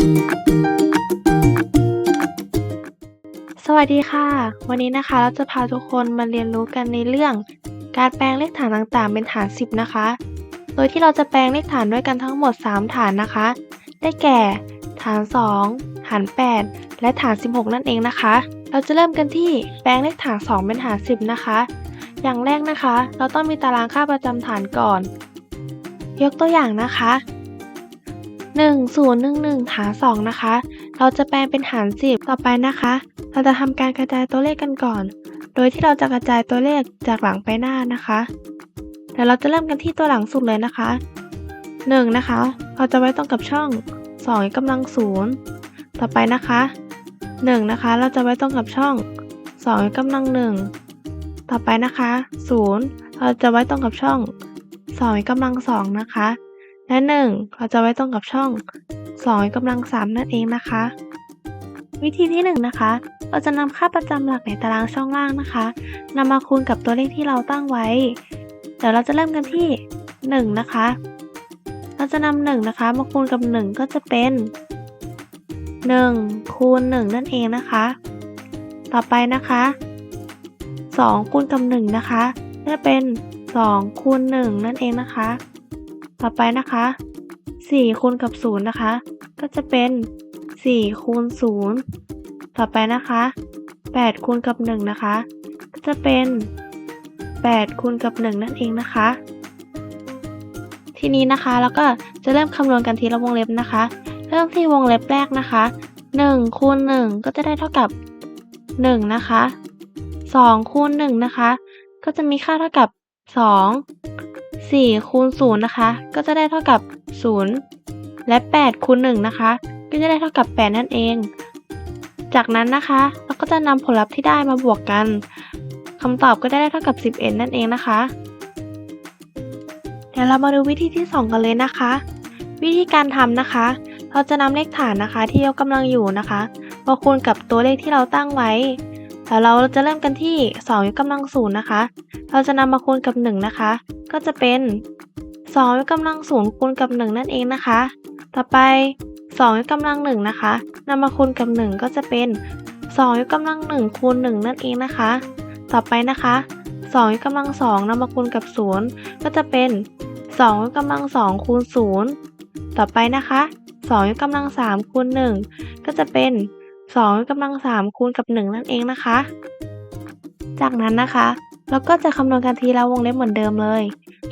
สวัสดีค่ะ วันนี้นะคะเราจะพาทุกคนมาเรียนรู้กันในเรื่อง การแปลงเลขฐานต่างๆ เป็นฐาน 10 นะคะ โดยที่เราจะแปลงเลขฐานด้วยกันทั้งหมด 3 ฐานนะคะ ได้แก่ ฐาน 2 ฐาน 8 และฐาน 16 นั่นเองนะคะ เราจะเริ่มกันที่แปลงเลขฐาน 2 เป็นฐาน 10 นะคะ อย่างแรกนะคะ เราต้องมีตารางค่าประจำฐานก่อน ยกตัวอย่างนะคะ 1 0 1 1ฐาน2นะคะ เราจะแปลงเป็นฐาน10 ต่อไปนะคะ เราจะทำการกระจายตัวเลขกันก่อน โดยที่เราจะกระจายตัวเลขจากหลังไปหน้านะคะเดี๋ยวเราจะเริ่มกันที่ตัวหลังสุดเลยนะคะ 1 นะคะ เราจะไว้ตรงกับช่อง 2กกำลัง0ต่อไปนะคะ 1 นะคะ เราจะไว้ตรงกับช่อง 2กกำลัง1ต่อไปนะคะ 0 เราจะไว้ตรงกับช่อง2กกำลัง2นะคะ และ1เราจะไว้ตรงกับช่อง2กกำลัง 3 นั่นเองนะคะ วิธีที่ 1 นะคะ เราจะนำค่าประจำหลักในตารางช่องล่างนะคะนำมาคูณกับตัวเลขที่เราตั้งไว้ เดี๋ยวเราจะเริ่มกันที่ 1 นะคะ เราจะนำ1นะคะมาคูณกับ 1 ก็จะเป็น 1 คูณ 1 นั่นเองนะคะ ต่อไปนะคะ 2 คูณกับ 1 นะคะจะเป็น 2 คูณ 1 นั่นเองนะคะ ต่อไปนะคะ4คูณกับ0นะคะ ก็จะเป็น4คูณ0ต่อไปนะคะ8คูณกับ1นะคะ ก็จะเป็น8คูณกับ 1 นั่นเองนะคะ ทีนี้นะคะเราก็จะเริ่มคำนวณกันทีละวงเล็บนะคะ เริ่มที่วงเล็บแรกนะคะ1คูณ1ก็จะได้เท่ากับ 1 นะคะ2คูณ1นะคะ ก็จะมีค่าเท่ากับ 2 4คูณ0นะคะ ก็จะได้เท่ากับ 0 และ 8คูณ1นะคะ ก็จะได้เท่ากับ 8 นั่นเอง จากนั้นนะคะ เราก็จะนำผลลัพธ์ที่ได้มาบวกกันคำตอบก็ได้เท่ากับ 11 นั่นเองนะคะ เดี๋ยวเรามาดูวิธีที่ 2 กันเลยนะคะ วิธีการทำนะคะ เราจะนำเลขฐานนะคะ ที่ยกกำลังอยู่นะคะมาคูณกับตัวเลขที่เราตั้งไว้ เราจะเริ่มกันที่ 2 ยกกำลังศูนย์นะคะ เราจะนำมาคูณกับ 1 นะคะ ก็จะเป็น 2 ยกกำลังศูนย์คูณกับ 1 นั่นเองนะคะ ต่อไป 2 ยกกำลัง1นะคะนำมาคูณกับ 1 ก็จะเป็น 2 ยกกำลัง1คูณ1 นั่นเองนะคะ ต่อไปนะคะ 2 ยกกำลัง2นำมาคูณกับ 0 ก็จะเป็น 2 ยกกำลัง2คูณ0 ต่อไปนะคะ 2 ยกกำลัง3คูณ1 ก็จะเป็น 2ยกกำลัง3คูณกับ 1 นั่นเองนะคะ จากนั้นนะคะเราก็จะคำนวณกันทีละวงเล็บเหมือนเดิมเลย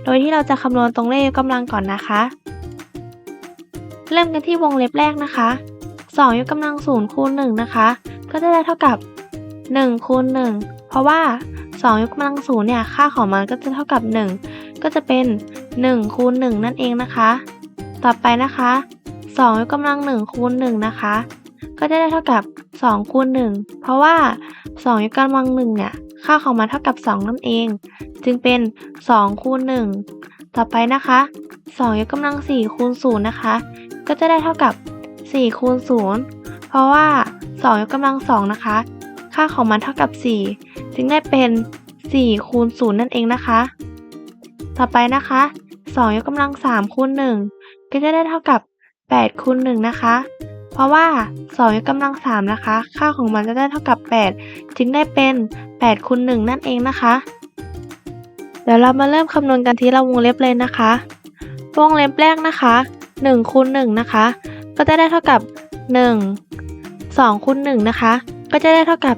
โดยที่เราจะคำนวณตรงเลขยกกำลังก่อนนะคะ เริ่มกันที่วงเล็บแรกนะคะ 2 ยกกำลัง0คูณ1นะคะ ก็จะได้เท่ากับ 1คูณ1เพราะว่า 2 ยกกำลัง0เนี่ยค่าของมันก็จะเท่ากับ 1 ก็จะเป็น 1คูณ1นั่นเองนะคะ ต่อไปนะคะ 2 ยกกำลัง1คูณ1นะคะ ก็จะได้เท่ากับ 2 คูณ 1 เพราะว่า 2 ยกกำลัง1เนี่ย ค่าของมันเท่ากับ 2 นั่นเอง จึงเป็น 2 คูณ 1 ต่อไปนะคะ 2 ยกกำลัง 4 คูณ 0 นะคะ ก็จะได้เท่ากับ 4 คูณ 0 เพราะว่า 2 ยกกำลัง 2 นะคะ ค่าของมันเท่ากับ 4 จึงได้เป็น 4 คูณ 0 นั่นเองนะคะ ต่อไปนะคะ 2 ยกกำลัง 3 คูณ 1 ก็จะได้เท่ากับ 8 คูณ 1 นะคะ เพราะว่า 2 ยกกำลัง 3 นะคะ ค่าของมันจะได้เท่ากับ 8 จึงได้เป็น 8คูณ1นั่นเองนะคะ เดี๋ยวเรามาเริ่มคำนวณกันทีละวงเล็บเลยนะคะ วงเล็บแรกนะคะ1คูณ1นะคะ ก็จะได้เท่ากับ 1 2คูณ1นะคะ ก็จะได้เท่ากับ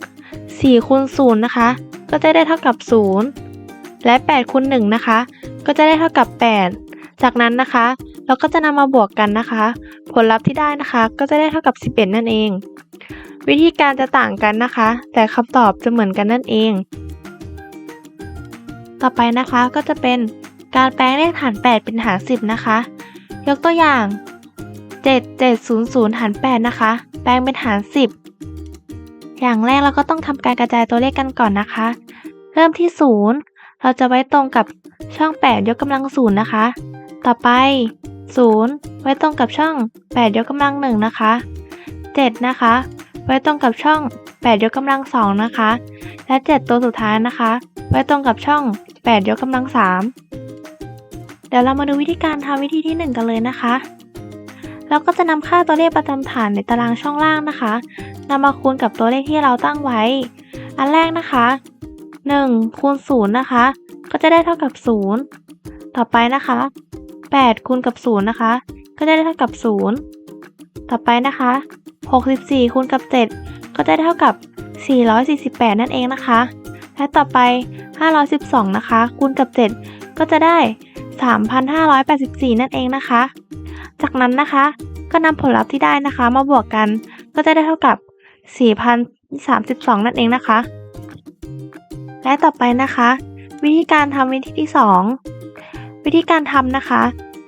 2 4คูณ0นะคะ ก็จะได้เท่ากับ 0 และ8คูณ1นะคะ ก็จะได้เท่ากับ 8 จากนั้นนะคะ เราก็จะนำมาบวกกันนะคะ ผลลัพธ์ที่ได้นะคะ ก็จะได้เท่ากับ 11 นั่นเอง วิธีการจะต่างกันนะคะ แต่คำตอบจะเหมือนกันนั่นเอง ต่อไปนะคะก็จะเป็นการแปลงเลขฐาน 8 เป็นฐาน10 นะคะ ยกตัวอย่าง 7700ฐาน8นะคะ แปลงเป็นฐาน10 อย่างแรกเราก็ต้องทำการกระจายตัวเลขกันก่อนนะคะ เริ่มที่ 0 เราจะไว้ตรงกับช่อง 8 ยกกำลัง 0 นะคะ ต่อไป 0 ไว้ตรงกับช่อง 8 ยกกำลัง1นะคะ 7 นะคะ ไว้ตรงกับช่อง 8 ยกกำลัง2นะคะ และ 7 ตัวสุดท้ายนะคะ ไว้ตรงกับช่อง 8 ยกกำลัง3เดี๋ยวเรามาดูวิธีการทำวิธีที่ 1 กันเลยนะคะ เราก็จะนำค่าตัวเลขประจำฐานในตารางช่องล่างนะคะนำมาคูณกับตัวเลขที่เราตั้งไว้ อันแรกนะคะ1คูณ0นะคะ ก็จะได้เท่ากับ 0 ต่อไปนะคะ 8คูณกับ 0 นะคะ ก็จะได้เท่ากับ 0 ต่อไปนะคะ 64คูณกับ 7 ก็จะได้เท่ากับ 448 นั่นเองนะคะ และต่อไป 512 นะคะคูณกับ 7 ก็จะได้ 3,584 นั่นเองนะคะ จากนั้นนะคะ ก็นำผลลัพธ์ที่ได้นะคะ มาบวกกัน ก็จะได้เท่ากับ 4,032 นั่นเองนะคะ และต่อไปนะคะ วิธีการทำวิธีที่ 2 วิธีการทำนะคะ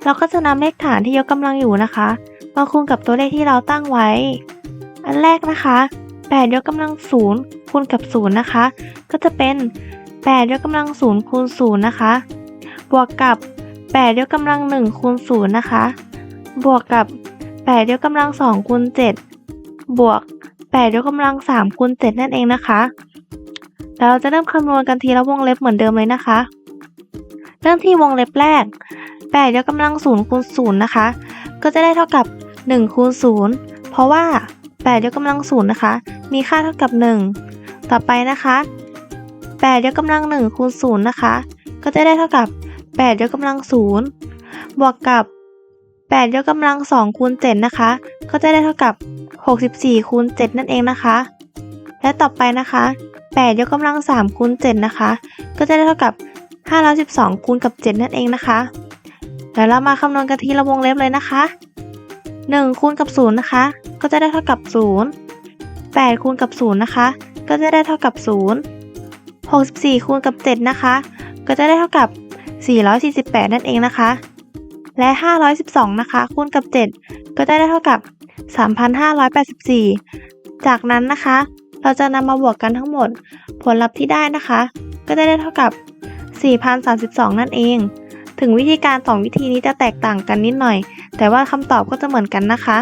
เราก็จะนำเลขฐานที่ยกกำลังอยู่นะคะ มาคูณกับตัวเลขที่เราตั้งไว้ อันแรกนะคะ 8 ยกกำลัง0คูณกับ0นะคะ ก็จะเป็น 8 ยกกำลัง0คูณ0นะคะ บวกกับ 8 ยกกำลัง1คูณ0นะคะ บวกกับ 8 ยกกำลัง2คูณ7บวก 8 ยกกำลัง3คูณ7นั่นเองนะคะแล้วเราจะเริ่มคำนวณกันทีละวงเล็บเหมือนเดิมเลยนะคะ เริ่มที่วงเล็บแรก8ยกกำลัง0คูณ0นะคะ ก็จะได้เท่ากับ1คูณ0เพราะว่า8ยกกำลัง0นะคะ มีค่าเท่ากับ 1 ต่อไปนะคะ8ยกกำลัง1คูณ0นะคะ ก็จะได้เท่ากับ8ยกกำลัง0บวกกับ8ยกกำลัง2คูณ7นะคะ ก็จะได้เท่ากับ 64คูณ7นั่นเองนะคะ และต่อไปนะคะ8ยกกำลัง3คูณ7นะคะ ก็จะได้เท่ากับ 512คูณกับ 7 นั่นเองนะคะเดี๋ยวเรามาคำนวณกันทีละวงเล็บเลยนะคะ 1คูณกับ0นะคะ ก็จะได้เท่ากับ 0 8คูณกับ0นะคะ ก็จะได้เท่ากับ 0 64คูณกับ7นะคะ ก็จะได้เท่ากับ 448 นั่นเองนะคะ และ 512 นะคะ คูณกับ 7 ก็จะได้เท่ากับ 3,584 จากนั้นนะคะ เราจะนำมาบวกกันทั้งหมด ผลลัพธ์ที่ได้นะคะ ก็จะได้เท่ากับ 4,032 นั่นเอง ถึงวิธีการ 2 วิธีนี้จะแตกต่างกันนิดหน่อย แต่ว่าคำตอบก็จะเหมือนกันนะคะ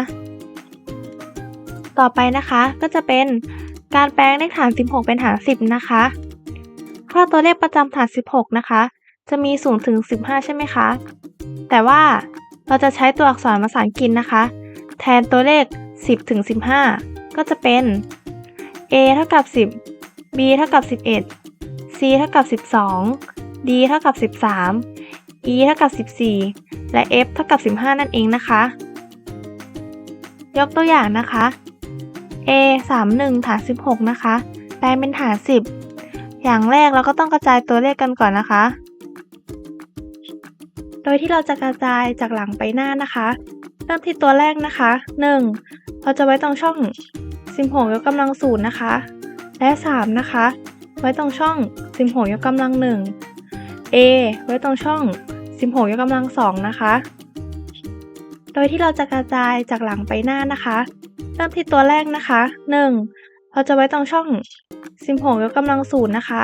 ต่อไปนะคะก็จะเป็นการแปลงเลขฐาน 16 เป็นฐาน 10 นะคะ ค่าตัวเลขประจำฐาน 16 นะคะ จะมี0ถึง 15 ใช่ไหมคะ แต่ว่าเราจะใช้ตัวอักษรภาษาอังกฤษนะคะ แทนตัวเลข 10 ถึง 15 ก็จะเป็น a เท่ากับ 10 b เท่ากับ 11 c เท่ากับ 12 d เท่ากับ 13 e เท่ากับ 14 และ f เท่ากับ 15 นั่นเองนะคะ ยกตัวอย่างนะคะ a 31 ฐาน 16 นะคะ แปลงเป็นฐาน 10 อย่างแรกเราก็ต้องกระจายตัวเลขกันก่อนนะคะ โดยที่เราจะกระจายจากหลังไปหน้านะคะ เริ่มที่ตัวแรกนะคะ 1 เราจะไว้ตรงช่อง 16 ยกกำลัง0นะคะ และ 3 นะคะ ไว้ตรงช่อง 16 ยกกำลัง1 a ไว้ตรงช่อง 16 ยกกำลัง2นะคะ โดยที่เราจะกระจายจากหลังไปหน้านะคะ เริ่มที่ตัวแรกนะคะ 1 เราจะไว้ตรงช่อง 16 ยกกำลัง0นะคะ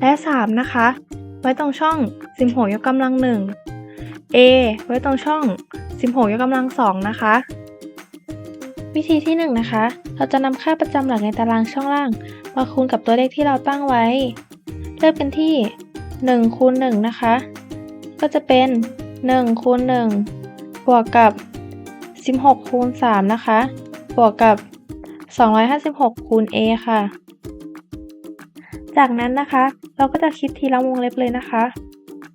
และ 3 นะคะ ไว้ตรงช่อง 16 ยกกำลัง1 A ไว้ตรงช่อง 16 ยกกำลัง2นะคะ วิธีที่ 1 นะคะ เราจะนำค่าประจำหลักในตารางช่องล่าง มาคูณกับตัวเลขที่เราตั้งไว้ เริ่มกันที่ 1คูณ1นะคะ ก็จะเป็น1คูณ1บวกกับ 16คูณ3นะคะ บวกกับ 256คูณ a ค่ะ จากนั้นนะคะ เราก็จะคิดทีละวงเล็บเลยนะคะ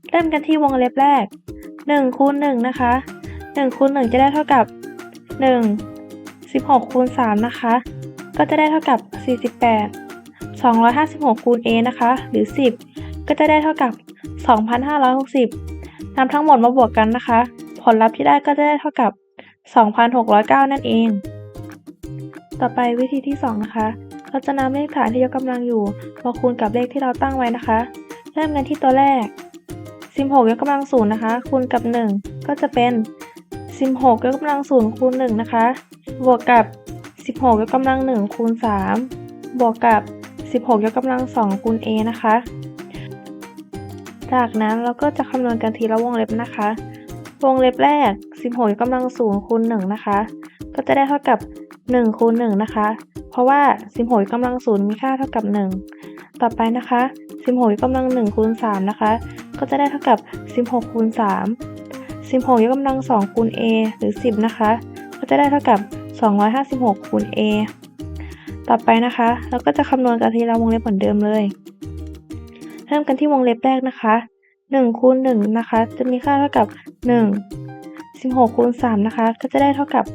เริ่มกันที่วงเล็บแรก1คูณ1นะคะ1คูณ1จะได้เท่ากับ 1 16คูณ3นะคะ ก็จะได้เท่ากับ 48 256คูณ a นะคะ หรือ 10 ก็จะได้เท่ากับ 2,560นำทั้งหมดมาบวกกันนะคะ ผลลัพธ์ที่ได้ก็จะได้เท่ากับ 2,609 นั่นเอง ต่อไปวิธีที่ 2 นะคะ เราจะนำเลขฐานที่ยกกำลังอยู่มาคูณกับเลขที่เราตั้งไว้นะคะ เริ่มกันที่ตัวแรก 16 ยกกำลังศูนย์นะคะ คูณกับ 1 ก็จะเป็น 16 ยกกำลังศูนย์คูณ1นะคะ บวกกับ 16 ยกกำลัง1คูณ3บวกกับ 16 ยกกำลัง2คูณ a นะคะ จากนั้นเราก็จะคำนวณกันทีละวงเล็บนะคะ วงเล็บแรก 16ยกกำลังศูนย์คูณ1นะคะ ก็จะได้เท่ากับ1คูณ1นะคะ เพราะว่า 16ยกกำลังศูนย์มีค่าเท่ากับ 1 ต่อไปนะคะ 16ยกกำลัง1คูณ3นะคะ ก็จะได้เท่ากับ 16คูณ3 16ยกกำลัง2คูณ a หรือ 10 นะคะ ก็จะได้เท่ากับ 256คูณ a ต่อไปนะคะ เราก็จะคำนวณกันทีละวงเล็บเหมือนเดิมเลย ริ่มกันที่วงเล็บแรกนะคะ1คูณ1นะคะ จะมีค่าเท่ากับ 1 16คูณ3นะคะ ก็จะได้เท่ากับ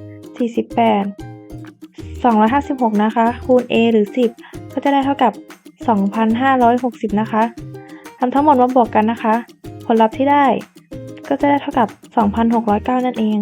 48 256 นะคะ คูณ a หรือ 10 ก็จะได้เท่ากับ 2,560 นะคะทำทั้งหมดมาบวกกันนะคะ ผลลัพธ์ที่ได้ ก็จะได้เท่ากับ 2,609 นั่นเอง